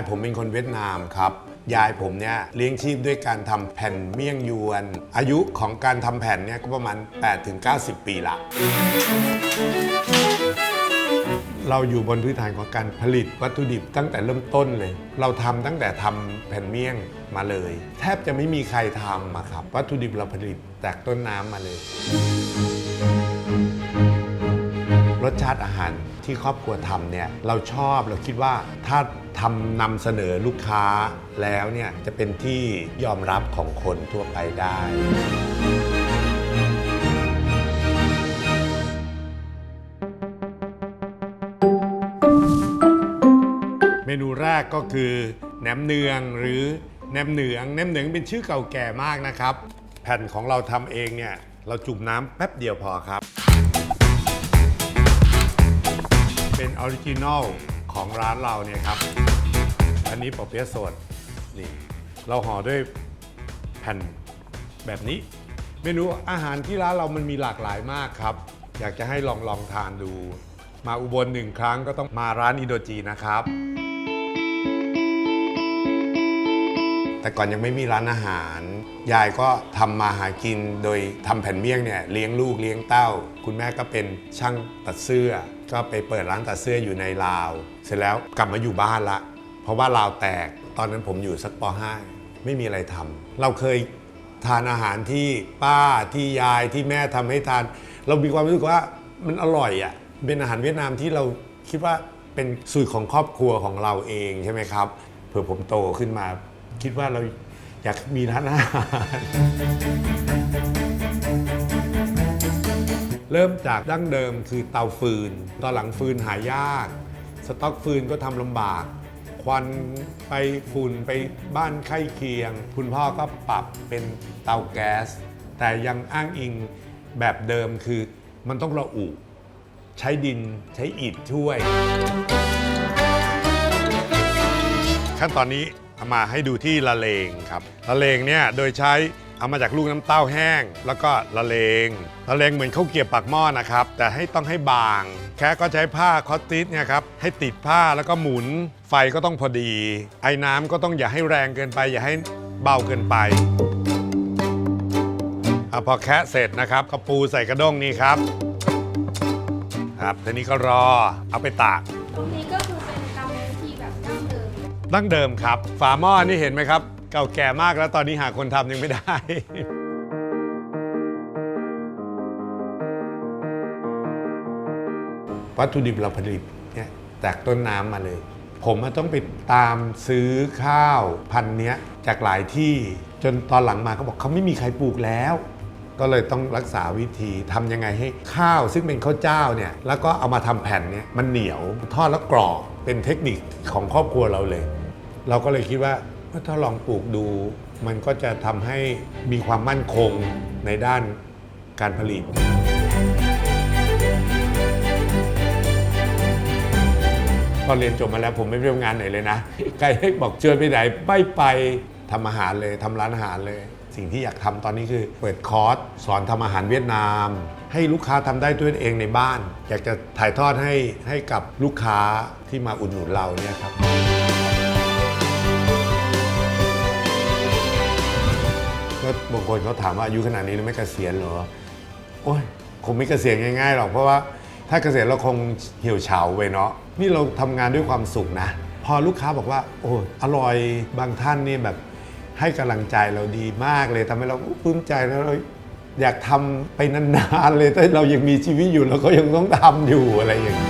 ายผมเป็นคนเวียดนามครับยายผมเนี่ยเลี้ยงชีพด้วยการทำแผ่นเมี่ยงยวน อายุของการทำแผ่นเนี่ยก็ประมาณ 8-90 ปีละเราอยู่บนพื้นฐานของการผลิตวัตถุดิบตั้งแต่เริ่มต้นเลย เราทำตั้งแต่ทำแผ่นเมี่ยงมาเลย แทบจะไม่มีใครทำอะครับ วัตถุดิบเราผลิตจากต้นน้ำมาเลย รสชาติอาหาร ที่ครอบครัวทำเนี่ยเราชอบเราคิดว่าถ้าทำนำเสนอลูกค้าแล้วเนี่ยจะเป็นที่ยอมรับของคนทั่วไปได้เมนูแรกก็คือแหนมเนืองหรือแหนมเหนืองแหนมเหนืองเป็นชื่อเก่าแก่มากนะครับ แผ่นของเราทำเองเนี่ย เราจุ่มน้ำแป๊บเดียวพอครับ เป็นออริจินอลของร้านเราเนี่ยครับ อันนี้ปอเปี๊ยะสดนี่เราห่อด้วยแผ่นแบบนี้ เมนูอาหารที่ร้านเรามันมีหลากหลายมากครับ อยากจะให้ลองลองทานดู มาอุบลหนึ่งครั้งก็ต้องมาร้านอินโดจีนะครับ แต่ก่อนยังไม่มีร้านอาหาร ยายก็ทำมาหากินโดยทำแผ่นเมี่ยงเนี่ยเลี้ยงลูกเลี้ยงเต้า คุณแม่ก็เป็นช่างตัดเสื้อ ก็ไปเปิดร้านตัดเสื้ออยู่ในลาว เสร็จแล้วกลับมาอยู่บ้านละ เพราะว่าลาวแตกตอนนั้นผมอยู่สักป .5 ไม่มีอะไรทำเราเคยทานอาหารที่ป้าที่ยายที่แม่ทำให้ทาน เรามีความรู้สึกว่ามันอร่อยอะ่ะเป็นอาหารเวียดนามที่เราคิดว่าเป็นสูตรของครอบครัวของเราเองใช่ไหมครับเผื่อผมโตขึ้นมา คิดว่าเราอยากมีร้านอาหาร เริ่มจากดั้งเดิมคือเตาฟืน ตอนหลังฟืนหายาก สต็อกฟืนก็ทำลำบาก ควันไปฝุ่นไปบ้านใกล้เคียง คุณพ่อก็ปรับเป็นเตาแก๊ส แต่ยังอ้างอิงแบบเดิมคือมันต้องระอุใช้ดินใช้อิฐช่วย ขั้นตอนนี้เอามาให้ดูที่ละเลงครับละเลงเนี่ยโดยใช้ เอามาจากลูกน้ำเต้าแห้ง แล้วก็ละเลงละเลงเหมือนข้าวเกรียบปากหม้อนะครับ แต่ให้ต้องให้บาง แค่ก็ใช้ผ้าคอตติสเนี่ยครับให้ติดผ้าแล้วก็หมุน ไฟก็ต้องพอดี ไอ้น้ำก็ต้องอย่าให้แรงเกินไป อย่าให้เบาเกินไปอะพอแคะเสร็จนะครับก็ปูใส่กระด้งนี้ครับ ครับทีนี้ก็รอเอาไปตากตรงนี้ก็คือเป็นกรรมวิธีแบบดั้งเดิมดั้งเดิมครับ ฝาหม้อนี่เห็นไหมครับ เก่าแก่มากแล้วตอนนี้หาคนทำยังไม่ได้ วัตถุดิบเราผลิตเนี่ยจากต้นน้ำมาเลย ผมต้องไปตามซื้อข้าวพันธุ์เนี้ยจากหลายที่จนตอนหลังมาเขาบอกเขาไม่มีใครปลูกแล้วก็เลยต้องรักษาวิธีทำยังไงให้ข้าวซึ่งเป็นข้าวเจ้าเนี่ยแล้วก็เอามาทำแผ่นเนี่ยมันเหนียวทอดแล้วกรอบเป็นเทคนิคของครอบครัวเราเลย เราก็เลยคิดว่า ถ้าลองปลูกดู มันก็จะทำให้มีความมั่นคงในด้านการผลิต พอเรียนจบมาแล้วผมไม่ไปทำงานไหนเลยนะ ใครให้บอกเชิญไปไหนไม่ไปทำอาหารเลยทำร้านอาหารเลย สิ่งที่อยากทำตอนนี้คือ เปิดคอร์สสอนทำอาหารเวียดนาม ให้ลูกค้าทำได้ด้วยตัวเองในบ้าน อยากจะถ่ายทอดให้ให้กับลูกค้าที่มาอุดหนุนเราเนี่ยครับ ก็บางคนเขาถามว่าอายุขนาดนี้แล้วไม่เกษียณเหรอโอ้ยคงไม่เกษียณง่ายๆหรอกเพราะว่าถ้าเกษียณเราคงเหี่ยวเฉาไปเนาะนี่เราทำงานด้วยความสุขนะ พอลูกค้าบอกว่า โอ้อร่อยบางท่านนี่แบบให้กำลังใจเราดีมากเลยทำให้เราปลื้มใจแล้วเราอยากทำไปนานๆเลยถ้าเรายังมีชีวิตอยู่เราก็ยังต้องทำอยู่อะไรอย่างนี้